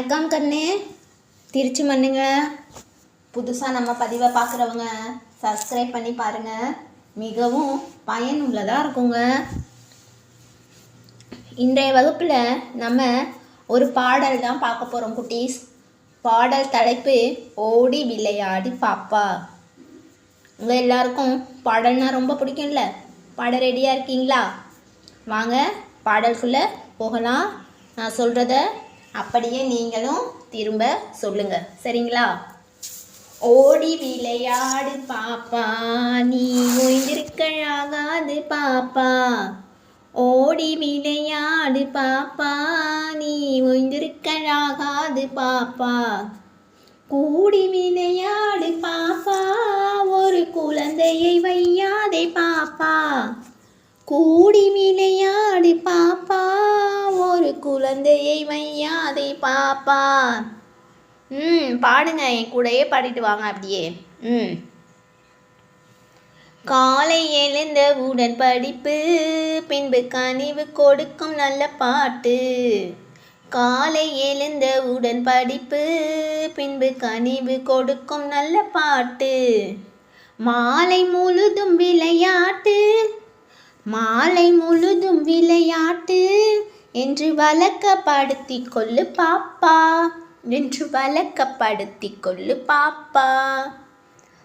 வணக்கம் கண்ணு. திருச்சி மண்ணுங்க. புதுசாக நம்ம பதிவை பார்க்குறவங்க சப்ஸ்கிரைப் பண்ணி பாருங்கள் மிகவும் பயனுள்ளதாக இருக்குங்க. இன்றைய வகுப்பில் நம்ம ஒரு பாடல் தான் பார்க்க போகிறோம் குட்டீஸ். பாடல் தலைப்பு ஓடி விளையாடி பாப்பா. உங்கள் எல்லாருக்கும் பாடல்னால் ரொம்ப பிடிக்கும்ல? பாட ரெடியாக இருக்கீங்களா? வாங்க பாடலுக்குள்ளே போகலாம். நான் சொல்கிறத அப்படியே நீங்களும் திரும்ப சொல்லுங்க. சரிங்களா? ஓடி விளையாடு பாப்பா. நீ ஓய்ந்திருக்கழாகாது பாப்பா. ஓடி விளையாடு பாப்பா. நீ ஓய்ந்திருக்கழாகாது பாப்பா. கூடி விளையாடு பாப்பா. ஒரு குழந்தையை வையாதே பாப்பா. கூடி விளையாடு பா குழந்தையை வையாதே பாப்பா. ம் பாடுங்க என் கூடயே பாடிட்டு வாங்க அப்படியே. ம். காலை எழுந்த உடன் படிப்பு பின்பு கனிவு கொடுக்கும் நல்ல பாட்டு. காலை எழுந்த உடன் படிப்பு பின்பு கனிவு கொடுக்கும் நல்ல பாட்டு. மாலை முழுதும் விளையாட்டு மாலை முழுதும் விளையாட்டு என்று வழக்கப்படுத்தி கொள்ளு பாப்பா. என்று வழக்கப்படுத்தி கொள்ளு பாப்பா.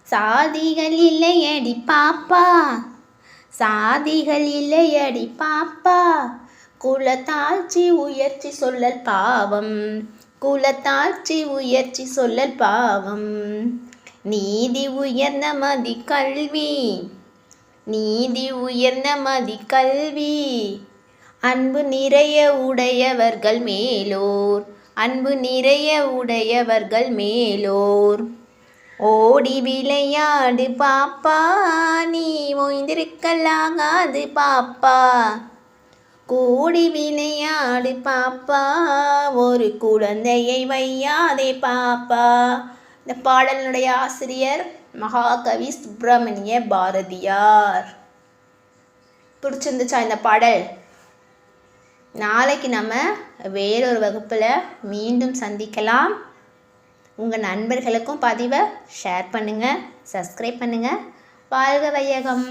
சாதிகள் இல்லையடி பாப்பா. சாதிகள் இல்லையடி பாப்பா. குலத்தாழ்ச்சி உயர்ச்சி சொல்லல் பாவம். குலத்தாழ்ச்சி உயர்ச்சி சொல்லல் பாவம். நீதி உயர்ந்த மதி கல்வி நீதி உயர்ந்த மதி கல்வி அன்பு நிறைய உடையவர்கள் மேலோர். அன்பு நிறைய உடையவர்கள் மேலோர். ஓடி விளையாடு பாப்பா நீ ஓய்ந்திருக்கலாகாது பாப்பா. கூடி விளையாடு பாப்பா ஒரு குழந்தையை வையாதே பாப்பா. இந்த பாடலினுடைய ஆசிரியர் மகாகவி சுப்பிரமணிய பாரதியார். பிடிச்சிருந்துச்சா இந்த பாடல்? நாளைக்கு நம்ம வேறொரு வகுப்பில் மீண்டும் சந்திக்கலாம். உங்கள் நண்பர்களுக்கும் பதிவை ஷேர் பண்ணுங்கள் சப்ஸ்கிரைப் பண்ணுங்கள் வாழ்க வையகம்.